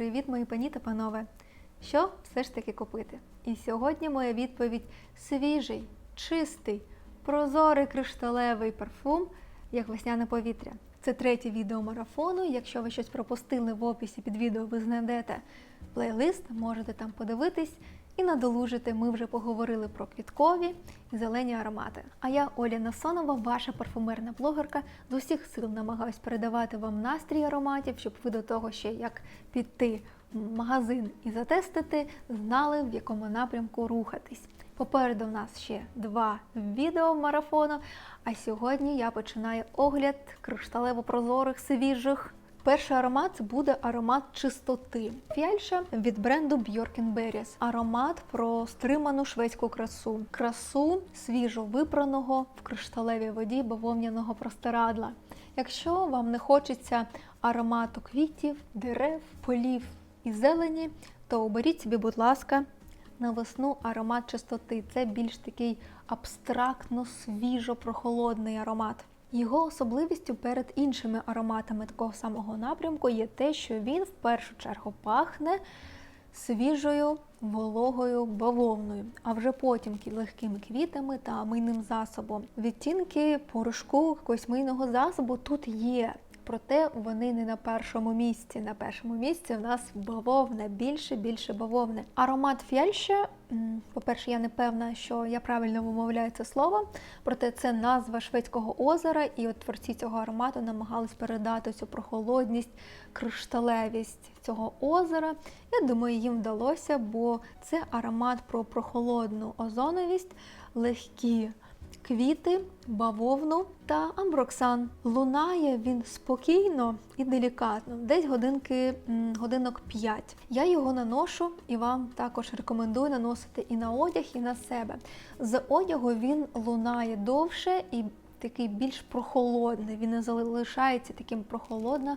Привіт, мої пані та панове! Що все ж таки купити? І сьогодні моя відповідь свіжий, чистий, прозорий кришталевий парфум, як весняне повітря. Це третє відео марафону. Якщо ви щось пропустили в описі під відео, ви знайдете плейлист, можете там подивитись і надолужити. Ми вже поговорили про квіткові і зелені аромати. А я Оля Насонова, ваша парфумерна блогерка. З усіх сил намагаюсь передавати вам настрій ароматів, щоб ви до того ще як піти в магазин і затестити, знали, в якому напрямку рухатись. Попереду в нас ще два відео марафону. А сьогодні я починаю огляд кришталево-прозорих свіжих. Перший аромат буде аромат чистоти. Фіальша від бренду Bjork Berries. Аромат про стриману шведську красу. Красу свіжо випраного в кришталевій воді бавовняного простирадла. Якщо вам не хочеться аромату квітів, дерев, полів і зелені, то оберіть собі, будь ласка, на весну аромат чистоти. Це більш такий абстрактно, свіжо, прохолодний аромат. Його особливістю перед іншими ароматами такого самого напрямку є те, що він в першу чергу пахне свіжою вологою бавовною, а вже потім легкими квітами та мийним засобом. Відтінки порошку якогось мийного засобу тут є. Проте вони не на першому місці. На першому місці в нас бавовна, більше, більше бавовни. Аромат фєльше, м, по-перше, я не певна, що я правильно вимовляю це слово, проте це назва шведського озера, і от творці цього аромату намагались передати цю прохолодність, кришталевість цього озера. Я думаю, їм вдалося, бо це аромат про прохолодну озоновість, легкі квіти, бавовну та амброксан. Лунає він спокійно і делікатно, десь годинки, годинок 5. Я його наношу і вам також рекомендую наносити і на одяг, і на себе. З одягу він лунає довше і такий більш прохолодний. Він не залишається таким прохолодно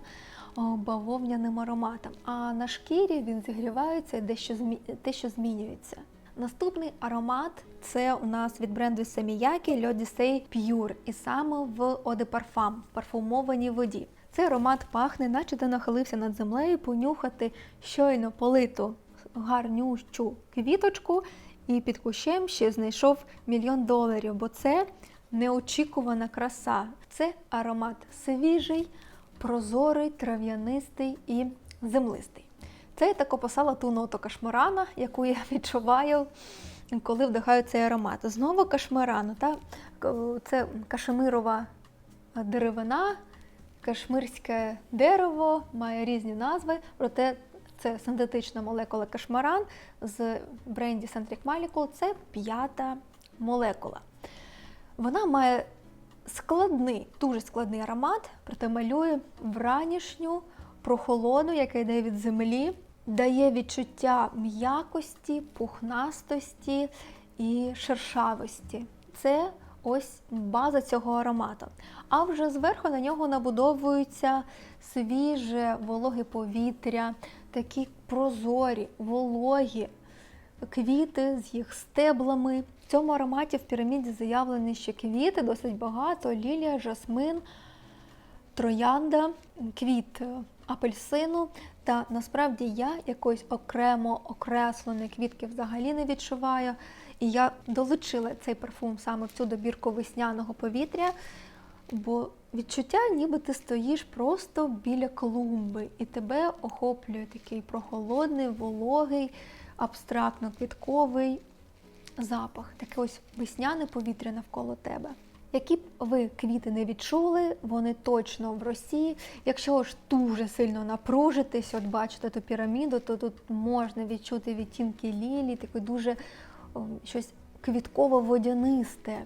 бавовняним ароматом. А на шкірі він зігрівається і дещо, змі... дещо змінюється. Наступний аромат це у нас від бренду Саміякі L'Odyssey Pure, і саме в Eau de Parfum, парфумованій воді. Цей аромат пахне, наче ти нахилився над землею, понюхати щойно политу гарнющу квіточку, і під кущем ще знайшов мільйон доларів, бо це неочікувана краса. Це аромат свіжий, прозорий, трав'янистий і землистий. Це я так описала ту ноту кашмарана, яку я відчуваю, коли вдихаю цей аромат. Знову кашмарану. Та? Це кашемирова деревина, кашмирське дерево, має різні назви, проте це синтетична молекула кашмаран з бренді Centric Molecule, це п'ята молекула. Вона має складний, дуже складний аромат, проте малює вранішню прохолоду, яка йде від землі, дає відчуття м'якості, пухнастості і шершавості. Це ось база цього аромату. А вже зверху на нього набудовується свіже, вологе повітря, такі прозорі, вологі квіти з їх стеблами. В цьому ароматі в піраміді заявлені ще квіти, досить багато: лілія, жасмин, троянда, квіт е, апельсину. Та насправді я якоїсь окремо окресленої квітки взагалі не відчуваю. І я долучила цей парфум саме в цю добірку весняного повітря, бо відчуття, ніби ти стоїш просто біля клумби, і тебе охоплює такий прохолодний, вологий, абстрактно-квітковий запах, таке ось весняне повітря навколо тебе. Які б ви квіти не відчули, вони точно в Росії. Якщо ж дуже сильно напружитись, от бачите ту піраміду, то тут можна відчути відтінки лілії, таке дуже щось квітково-водянисте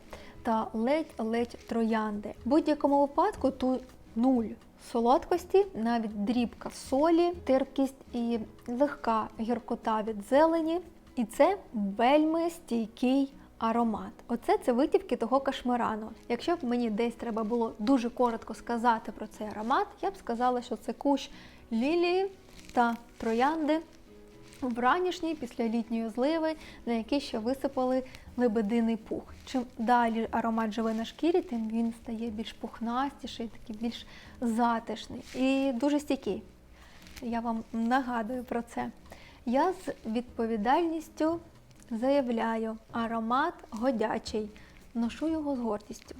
та ледь-ледь троянди. В будь-якому випадку тут нуль солодкості, навіть дрібка солі, терпкість і легка гіркота від зелені. І це вельми стійкий аромат. Оце це витівки того кашмирану. Якщо б мені десь треба було дуже коротко сказати про цей аромат, я б сказала, що це кущ лілії та троянди вранішній після літньої зливи, на який ще висипали лебединий пух. Чим далі аромат живе на шкірі, тим він стає більш пухнастіший, такий більш затишний і дуже стійкий. я вам нагадую про це. Я з відповідальністю заявляю, аромат годячий. Ношу його з гордістю.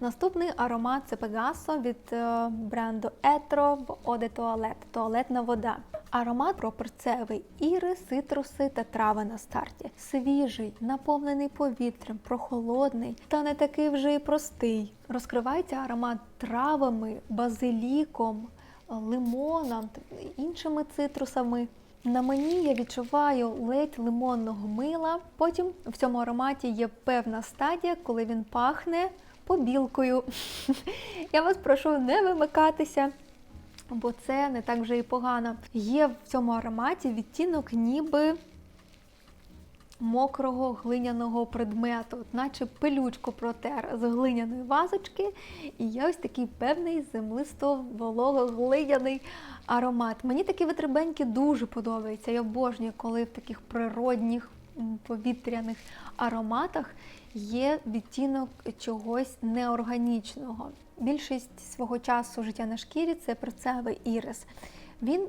Наступний аромат це Пегасо від е, бренду Етро в Оде Туалет. Туалетна вода. Аромат про перцевий іри, цитруси та трави на старті. Свіжий, наповнений повітрям, прохолодний та не такий вже й простий. Розкривається аромат травами, базиліком, лимоном та іншими цитрусами. На мені я відчуваю ледь лимонного мила. Потім в цьому ароматі є певна стадія, коли він пахне побілкою. Я вас прошу не вимикатися, бо це не так вже і погано. Є в цьому ароматі відтінок ніби мокрого глиняного предмету, наче пилючку протер з глиняної вазочки, і є ось такий певний землисто-волого-глиняний аромат. Мені такі витребеньки дуже подобаються. Я обожнюю, коли в таких природних повітряних ароматах є відтінок чогось неорганічного. Більшість свого часу життя на шкірі це перцевий ірис. Він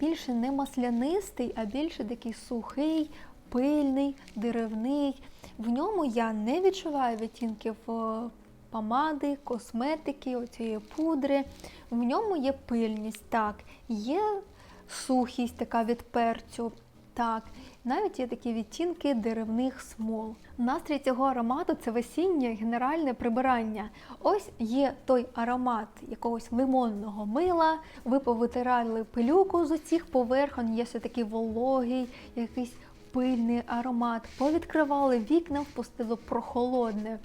більше не маслянистий, а більше такий сухий, пильний, деревний. В ньому я не відчуваю відтінків е, помади, косметики, оцієї пудри. В ньому є пильність, так, є сухість така від перцю. Так, навіть є такі відтінки деревних смол. Настрій цього аромату це весіннє генеральне прибирання. Ось є той аромат якогось лимонного мила. Ви повитирали пилюку з усіх поверхонь, є все такий вологий, якийсь пильний аромат. Повідкривали вікна, впустило прохолодне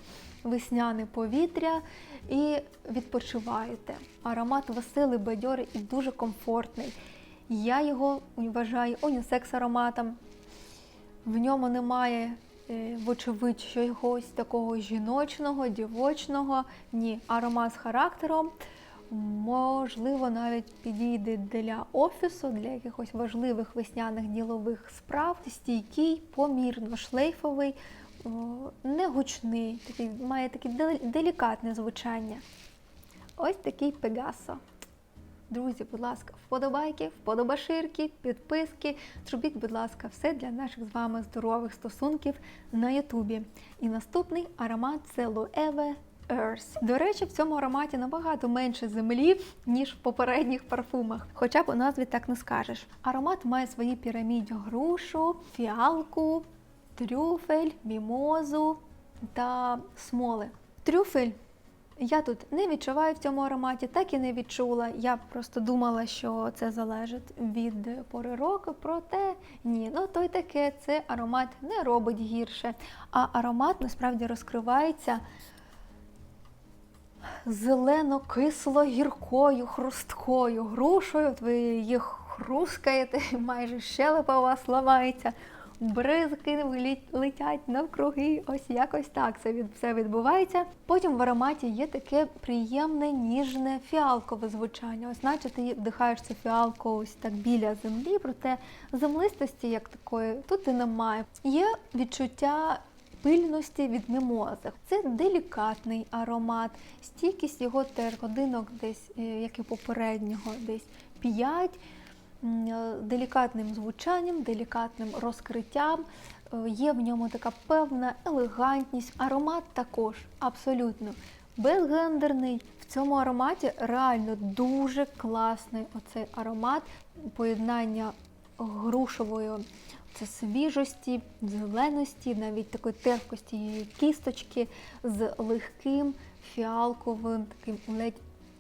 весняне повітря і відпочиваєте. Аромат веселий, бадьорий і дуже комфортний. Я його вважаю унісекс ароматом. В ньому немає, е, вочевидь, чогось такого жіночного, дівочного. Ні, аромат з характером. Можливо, навіть підійде для офісу, для якихось важливих весняних ділових справ. Стійкий, помірно шлейфовий, о, не гучний, такий, має таке делікатне звучання. Ось такий Пегасо. Друзі, будь ласка, вподобайки, вподобаширки, підписки. Зробіть, будь ласка, все для наших з вами здорових стосунків на Ютубі. І наступний аромат це Loewe Earth. До речі, в цьому ароматі набагато менше землі, ніж в попередніх парфумах. Хоча б у назві так не скажеш. Аромат має свої піраміді грушу, фіалку, трюфель, мімозу та смоли. Трюфель я тут не відчуваю в цьому ароматі, так і не відчула. Я просто думала, що це залежить від пори року, проте ні, ну то й таке, це аромат не робить гірше. А аромат насправді розкривається зелено-кисло-гіркою, хрусткою грушею. Ви її хрускаєте, майже щелепа у вас ламається. Бризки летять навкруги, ось якось так це від все відбувається. Потім в ароматі є таке приємне, ніжне фіалкове звучання. Ось наче ти вдихаєш цю фіалку ось так біля землі, проте землистості як такої тут і немає. Є відчуття пильності від мімози. Це делікатний аромат, стійкість його теж годинок десь, е, як і попереднього, десь 5 е, делікатним звучанням, делікатним розкриттям. Е, Є в ньому така певна елегантність. Аромат також абсолютно безгендерний. В цьому ароматі реально дуже класний оцей аромат поєднання грушової це свіжості, зеленості, навіть такої терпкості її кісточки з легким фіалковим, таким ледь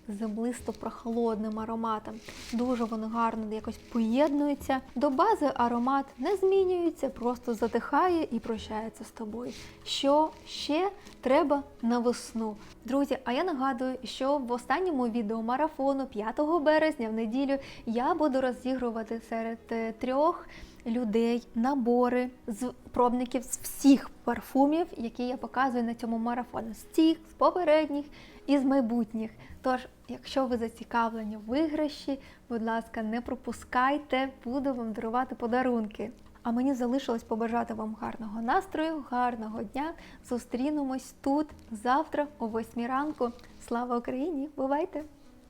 землисто прохолодним ароматом. Дуже воно гарно якось поєднується. До бази аромат не змінюється, просто затихає і прощається з тобою. Що ще треба на весну? Друзі, а я нагадую, що в останньому відео марафону 5 березня в неділю я буду розігрувати серед е, трьох людей набори з пробників з всіх парфумів, які я показую на цьому марафоні. З цих, з попередніх і з майбутніх. Tож, якщо ви зацікавлені в виграші, будь ласка, не пропускайте, буду вам дарувати подарунки. А мені залишилось побажати вам гарного настрою, гарного дня. Зустрінемось тут завтра о 8 ранку. Слава Україні! Бувайте!